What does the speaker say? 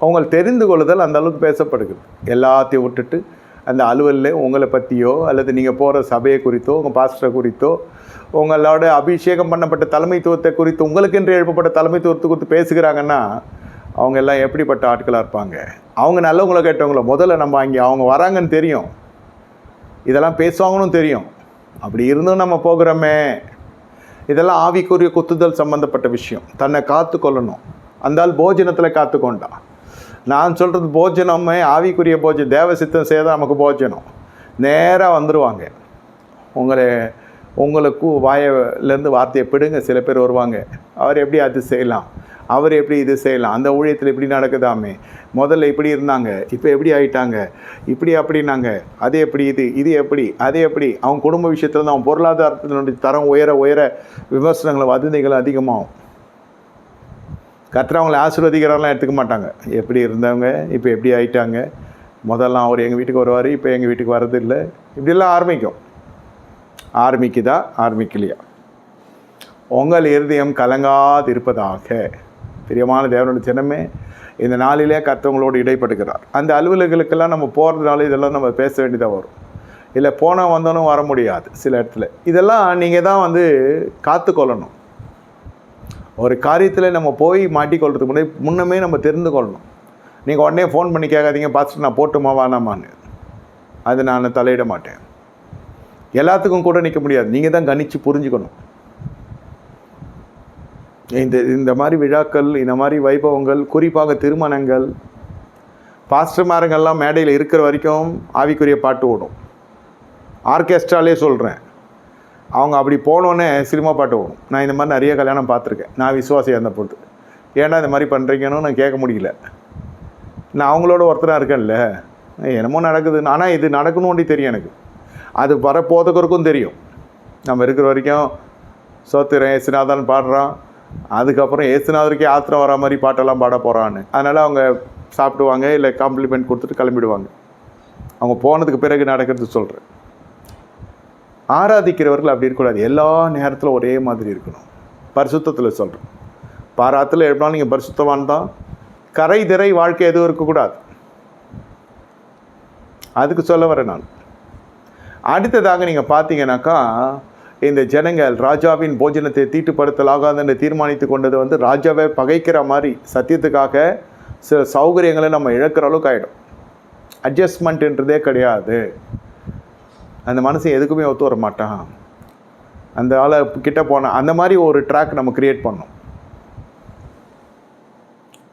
அவங்க தெரிந்து கொள்ளுதல் அந்த அளவுக்கு பேசப்படுகிறது. எல்லாத்தையும் விட்டுட்டு அந்த அலுவலில் உங்களை பற்றியோ அல்லது நீங்கள் போகிற சபையை குறித்தோ உங்கள் பாஸ்டரை குறித்தோ உங்களோட அபிஷேகம் பண்ணப்பட்ட தலைமைத்துவத்தை குறித்து உங்களுக்கென்று எழுப்பப்பட்ட தலைமைத்துவத்தை குறித்து பேசுகிறாங்கன்னா அவங்க எல்லாம் எப்படிப்பட்ட ஆட்களாக இருப்பாங்க? அவங்க நல்லவங்கள கேட்டவங்கள முதல்ல நம்ம அங்கே அவங்க வராங்கன்னு தெரியும். இதெல்லாம் பேசுவாங்கன்னு தெரியும். அப்படி இருந்தும் நம்ம போகிறோமே. இதெல்லாம் ஆவிக்குரிய குத்துதல் சம்மந்தப்பட்ட விஷயம். தன்னை காத்து கொள்ளணும் அந்தால் போஜனத்தில் காத்துக்கொண்டான். நான் சொல்கிறது போஜனமே ஆவிக்குரிய போஜனம் தேவ சித்தம் செய்தால் நமக்கு போஜனம். நேராக வந்துடுவாங்க உங்களை உங்களுக்கு வாயிலேருந்து வார்த்தையை பிடுங்க சில பேர் வருவாங்க. அவர் எப்படி அது செய்யலாம்? அவர் எப்படி இது செய்யலாம்? அந்த ஊழியத்தில் இப்படி நடக்குதாமே? முதல்ல இப்படி இருந்தாங்க இப்போ எப்படி ஆயிட்டாங்க? இப்படி அப்படின்னாங்க அது எப்படி இது இது எப்படி அது எப்படி? அவங்க குடும்ப விஷயத்தில் தான் அவன் பொருளாதாரத்தினுடைய தரம் உயர உயர விமர்சனங்களும் வதந்திகள் அதிகமாகும். கத்துற அவங்களை ஆசீர்வதிக்கிறவங்களாம் எடுத்துக்க மாட்டாங்க. எப்படி இருந்தவங்க இப்போ எப்படி ஆயிட்டாங்க? முதல்ல அவர் எங்கள் வீட்டுக்கு வருவார் இப்போ எங்கள் வீட்டுக்கு வர்றதில்லை. இப்படிலாம் ஆரம்பிக்கும். ஆரம்பிக்குதா? ஆரம்பிக்கலையா? உங்கள் இருதயம் கலங்காது இருப்பதாக பிரியமான தேவனோட சின்னமே இந்த நாளிலே கத்தவங்களோடு இடைப்படுகிறார். அந்த அலுவலர்களுக்கெல்லாம் நம்ம போகிறதுனால இதெல்லாம் நம்ம பேச வேண்டியதாக வரும். இல்லை போனால் வந்தோன்னு வர முடியாது சில இடத்துல. இதெல்லாம் நீங்கள் தான் வந்து காத்துக்கொள்ளணும். ஒரு காரியத்தில் நம்ம போய் மாட்டிக்கொள்றதுக்கு முன்னாடி முன்னமே நம்ம தெரிந்து கொள்ளணும். நீங்கள் உடனே ஃபோன் பண்ணி கேட்காதீங்க பார்த்துட்டு நான் போட்டுமா வேணாமான்னு. அது நான் தலையிட மாட்டேன். எல்லாத்துக்கும் கூட நிற்க முடியாது. நீங்கள் தான் கணித்து புரிஞ்சுக்கணும். இந்த இந்த மாதிரி விழாக்கள் இந்த மாதிரி வைபவங்கள் குறிப்பாக திருமணங்கள் பாஸ்டர்மாருங்கெல்லாம் மேடையில் இருக்கிற வரைக்கும் ஆவிக்குரிய பாட்டு ஓடும். ஆர்கெஸ்ட்ராலே சொல்கிறேன் அவங்க அப்படி போனோன்னே சினிமா பாட்டு ஓடும். நான் இந்த மாதிரி நிறைய கல்யாணம் பார்த்துருக்கேன். நான் விசுவாசியாக இருந்த பொழுது ஏன்னா இந்த மாதிரி பண்ணுறீங்கன்னு நான் கேட்க முடியல. நான் அவங்களோட ஒருத்தராக இருக்கேன்ல. என்னமோ நடக்குது. ஆனால் இது நடக்கணும்னு தெரியும் எனக்கு. அது வர போதகருக்கும் தெரியும். நம்ம இருக்கிற வரைக்கும் சோத்திரன் ஏசுநாதன் பாடுறான். அதுக்கப்புறம் ஏசுநாதருக்கே ஆத்திரம் வர மாதிரி பாட்டெல்லாம் பாட போகிறான்னு அதனால் அவங்க சாப்பிடுவாங்க இல்லை காம்ப்ளிமெண்ட் கொடுத்துட்டு கிளம்பிடுவாங்க. அவங்க போனதுக்கு பிறகு நடக்கிறது சொல்கிறேன் ஆராதிக்கிறவர்கள் அப்படி இருக்கக்கூடாது. எல்லா நேரத்திலும் ஒரே மாதிரி இருக்கணும். பரிசுத்தத்தில் சொல்கிறோம் பாராத்தில் எப்படினாலும் நீங்கள் பரிசுத்தவான் தான். கரை திரை வாழ்க்கை எதுவும் இருக்கக்கூடாது. அதுக்கு சொல்ல வரேன் நான். அடுத்ததாக நீங்கள் பார்த்தீங்கன்னாக்கா இந்த ஜனங்கள் ராஜாவின் போஜனத்தை தீட்டுப்படுத்தலாகாது என்று தீர்மானித்து கொண்டது வந்து ராஜாவை பகைக்கிற மாதிரி சத்தியத்துக்காக சில சௌகரியங்களை நம்ம இழக்கிற அளவுக்கு ஆகிடும் அட்ஜஸ்ட்மெண்ட்ன்றதே கிடையாது. அந்த மனுஷன் எதுக்குமே ஒத்து வர மாட்டான். அந்த ஆளை கிட்ட போன அந்த மாதிரி ஒரு ட்ராக் நம்ம கிரியேட் பண்ணோம்